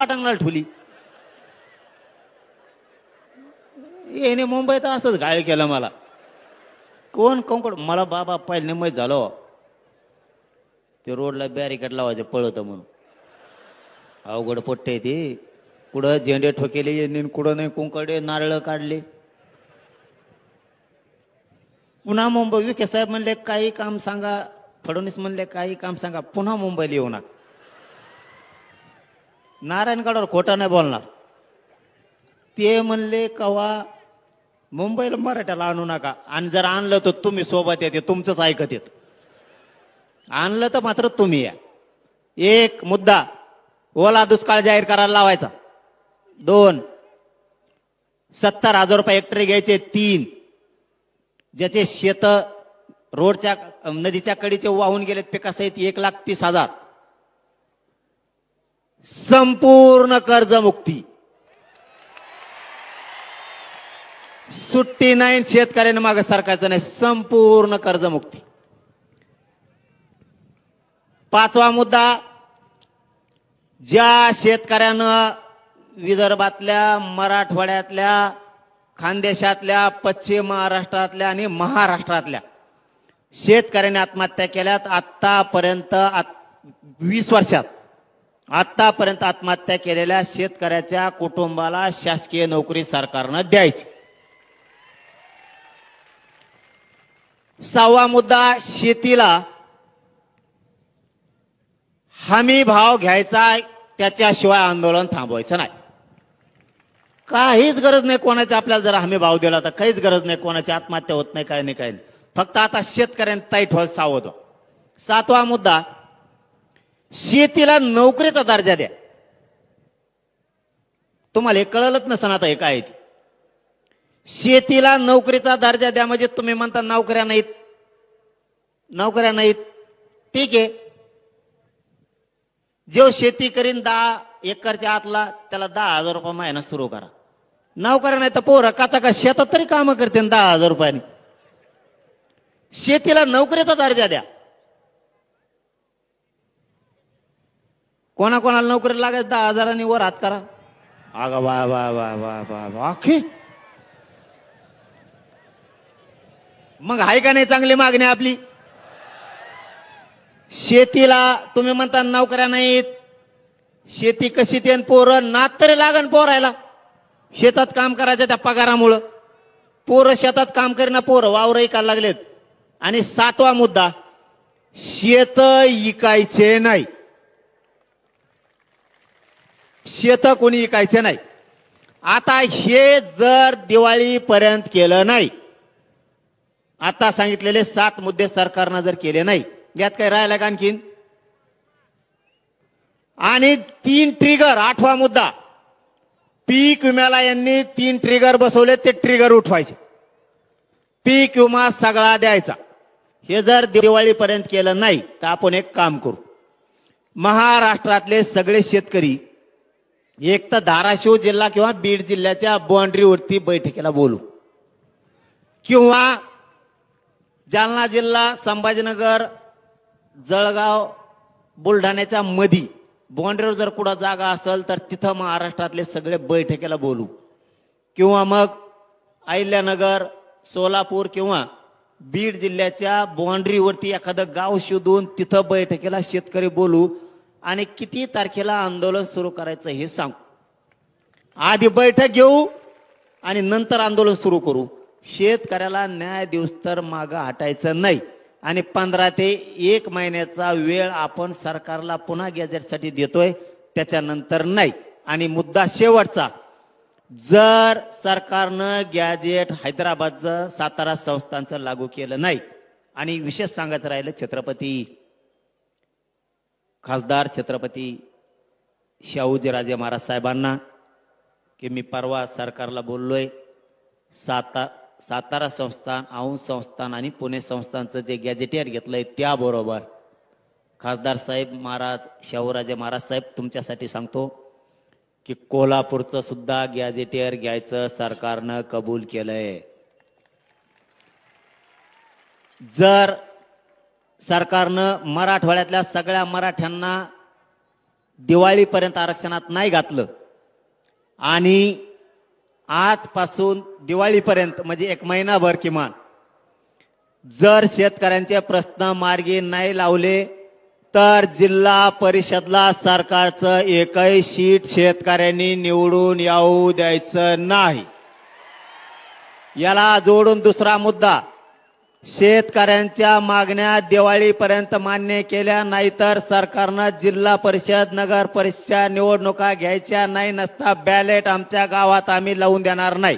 पाटणला ठुली. येणे मुंबईत असंच घाळ केलं मला. कोण कोण मला बाबा पहिले माहीत झालो. ते रोडला बॅरिकेड लावायचे पळत म्हणून. अवघड पट्टे ते. कुठं झेंडे ठोकेले कुठं नाही कुंकडे नारळ काढले. पुन्हा मुंबई विखे साहेब म्हणले काही काम सांगा फडणवीस म्हणले काही काम सांगा पुन्हा मुंबईला येऊ नका. नारायणगडावर खोटा नाही बोलणार. ते म्हणले कवा मुंबईला मराठ्याला आणू नका. आणि जर आणलं तर तुम्ही सोबत येते तुमचंच ऐकत येत. आणलं तर मात्र तुम्ही या. एक मुद्दा ओला दुष्काळ जाहीर करायला लावायचा. दोन सत्तर हजार रुपये हेक्टरी घ्यायचे. तीन ज्याचे शेत रोडच्या नदीच्या कडीचे वाहून गेलेत पिकासहित एक लाख तीस हजार. संपूर्ण कर्जमुक्ती. सुट्टी नाही शेतकऱ्यांना मागे सरकारचं नाही संपूर्ण कर्जमुक्ती. पाचवा मुद्दा ज्या शेतकऱ्यानं विदर्भातल्या मराठवाड्यातल्या खानदेशातल्या पश्चिम महाराष्ट्रातल्या आणि महाराष्ट्रातल्या शेतकऱ्यांनी आत्महत्या केल्यात आत्तापर्यंत आत- वीस वर्षात. आत्तापर्यंत आत्महत्या केलेल्या शेतकऱ्याच्या कुटुंबाला शासकीय नोकरी सरकारनं द्यायची. सहावा मुद्दा शेतीला हमी भाव घ्यायचा त्याच्याशिवाय आंदोलन थांबवायचं नाही. काहीच गरज नाही कोणाची आपल्याला जर हमी भाव दिला तर काहीच गरज नाही कोणाची आत्महत्या होत नाही काही नाही काही नाही. फक्त आता शेतकऱ्यांनी ताईट व्हायला सावध सातवा मुद्दा शेतीला नोकरीचा दर्जा द्या. तुम्हाला हे कळलंच नसणार आता हे काय आहे ते. शेतीला नोकरीचा दर्जा द्या म्हणजे तुम्ही म्हणता नोकऱ्या नाहीत. नोकऱ्या नाहीत. ठीक आहे. जो शेती करीन दहा एकरच्या आतला त्याला दहा हजार रुपये महिना सुरू करा. नोकऱ्या नाही तर पोरं काचा का शेतात तरी कामं करते दहा हजार रुपयाने. शेतीला नोकरीचा दर्जा द्या. कोणाकोणाला नोकरी लागायचं दहा हजारांनी वर हात करा. अगा वा वा वा वा वा वा. मग आहे का नाही चांगली मागणी आपली? शेतीला तुम्ही म्हणता नोकऱ्या नाहीत. शेती कशी ते पोरं नात तरी लागन पोरायला. शेतात काम करायचं त्या पगारामुळं. पोरं शेतात काम करीना पोरं वावर ऐकायला लागलेत. आणि सातवा मुद्दा शेत इकायचे नाही. शेत कोणी विकायचे नाही. आता हे जर दिवाळीपर्यंत केलं नाही आता सांगितलेले सात मुद्दे सरकारनं जर केले नाही यात काही राहिला का आणखीन? आणि तीन ट्रिगर आठवा मुद्दा. पीक विम्याला यांनी तीन ट्रिगर बसवले ते ट्रिगर उठवायचे. पीक विमा सगळा द्यायचा. हे जर दिवाळीपर्यंत केलं नाही तर आपण एक काम करू. महाराष्ट्रातले सगळे शेतकरी एक तर धाराशिव जिल्हा किंवा बीड जिल्ह्याच्या बाउंड्रीवरती बैठकीला बोलू. किंवा जालना जिल्हा संभाजीनगर जळगाव बुलढाण्याच्या मधी बाउंड्रीवर जर कुठं जागा असेल तर तिथं महाराष्ट्रातले सगळे बैठकीला बोलू. किंवा मग अहिल्यानगर सोलापूर किंवा बीड जिल्ह्याच्या बाउंड्रीवरती एखादं गाव शोधून तिथं बैठकीला शेतकरी बोलू. आणि किती तारखेला आंदोलन सुरू करायचं हे सांगू. आधी बैठक घेऊ आणि नंतर आंदोलन सुरू करू. शेतकऱ्याला न्याय दिवस तर मागं हटायचं नाही. आणि पंधरा ते एक महिन्याचा वेळ आपण सरकारला पुन्हा गॅजेटसाठी देतोय त्याच्यानंतर नाही. आणि मुद्दा शेवटचा. जर सरकारनं गॅजेट हैदराबादचं सातारा संस्थांचं लागू केलं नाही आणि विशेष सांगायचं राहिलं छत्रपती खासदार छत्रपती शाहूजीराजे महाराज साहेबांना की मी परवा सरकारला बोललोय साता सातारा संस्थान औंध संस्थान आणि पुणे संस्थानचं जे गॅजेटियर घेतलंय त्याबरोबर खासदार साहेब महाराज शाहूराजे महाराज साहेब तुमच्यासाठी सांगतो की कोल्हापूरचं सुद्धा गॅजेटियर घ्यायचं सरकारनं कबूल केलंय. जर सरकारनं मराठवाड्यातल्या सगळ्या मराठ्यांना दिवाळीपर्यंत आरक्षणात नाही घातलं. आणि आजपासून दिवाळीपर्यंत म्हणजे एक महिनाभर किमान जर शेतकऱ्यांचे प्रश्न मार्गी नाही लावले तर जिल्हा परिषदला सरकारचं एकही सीट शेतकऱ्यांनी निवडून येऊ द्यायचं नाही. याला जोडून दुसरा मुद्दा शेतकऱ्यांच्या मागण्या दिवाळीपर्यंत मान्य केल्या नाहीतर सरकारनं जिल्हा परिषद नगर परिषदच्या निवडणुका घ्यायच्या नाही नसता बॅलेट आमच्या गावात आम्ही लावून देणार नाही.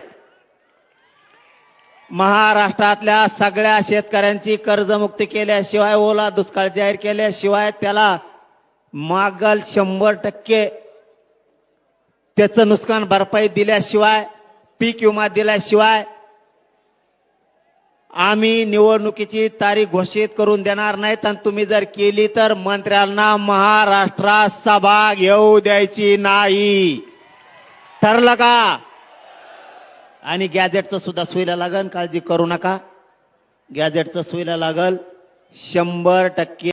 महाराष्ट्रातल्या सगळ्या शेतकऱ्यांची कर्जमुक्ती केल्याशिवाय ओला दुष्काळ जाहीर केल्याशिवाय त्याला मागल शंभर टक्के त्याचं नुकसान भरपाई दिल्याशिवाय पीक विमा दिल्याशिवाय आम्ही निवडणुकीची तारीख घोषित करून देणार नाहीत आणि तुम्ही जर केली तर मंत्र्यांना महाराष्ट्रात सभा घेऊ द्यायची नाही. ठरलं का? आणि गॅजेटचं सुद्धा सुईला लागल. काळजी करू नका. गॅजेटचं सुईला लागल. शंभर टक्के